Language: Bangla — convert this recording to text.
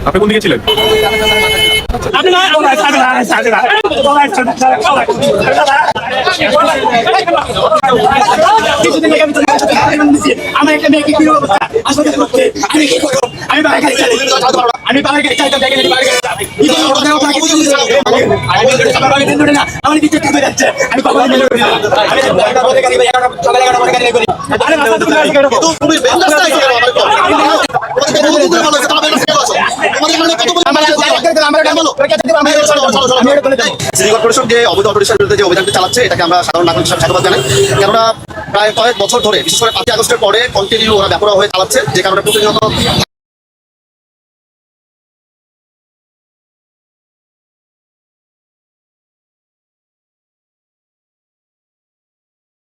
আপনি কোন দিকে ছিলেন আমার একটা মেয়েকে কি অবস্থা আসলে আমি কি করব আমি বাইরে গাড়ি চালাই আমি বাইরে গাড়ি চালাই দেখে বাইরে গাড়ি চালাই কি করব ওটা ওটা কি করব আমি বেরোতে বাইরে বেরোতে না আমার দিকে কাঁপে যাচ্ছে আমি কখন আমি একটা বলে গাড়ি এগারোটা সকালে এগারোটা বলে গাড়ি করি আরে রাস্তা তুমি তুমি বেন্দাস নাই কেন আমার তো তোমাদের কত দূরে ভালো আছে তোমাদের কাছে আছো তোমাদের এখানে কত বড় আমরা আমরা আমরা বলো আমি চলো চলো চলো আমি এটা বলে দেবো সিটি কর্পোরেশন যে অবৈধ অটোরিকশার বিরুদ্ধে যে অভিযানটি চালাচ্ছে এটাকে আমরা সাধারণ নাগরিক হিসাবে সাধুবাদ জানাই। কেননা প্রায় কয়েক বছর ধরে বিশেষ করে পাঁচই আগস্টের পরে কন্টিনিউ ওরা ব্যাপার হয়ে চালাচ্ছে যে কারণে প্রতিনিয়ত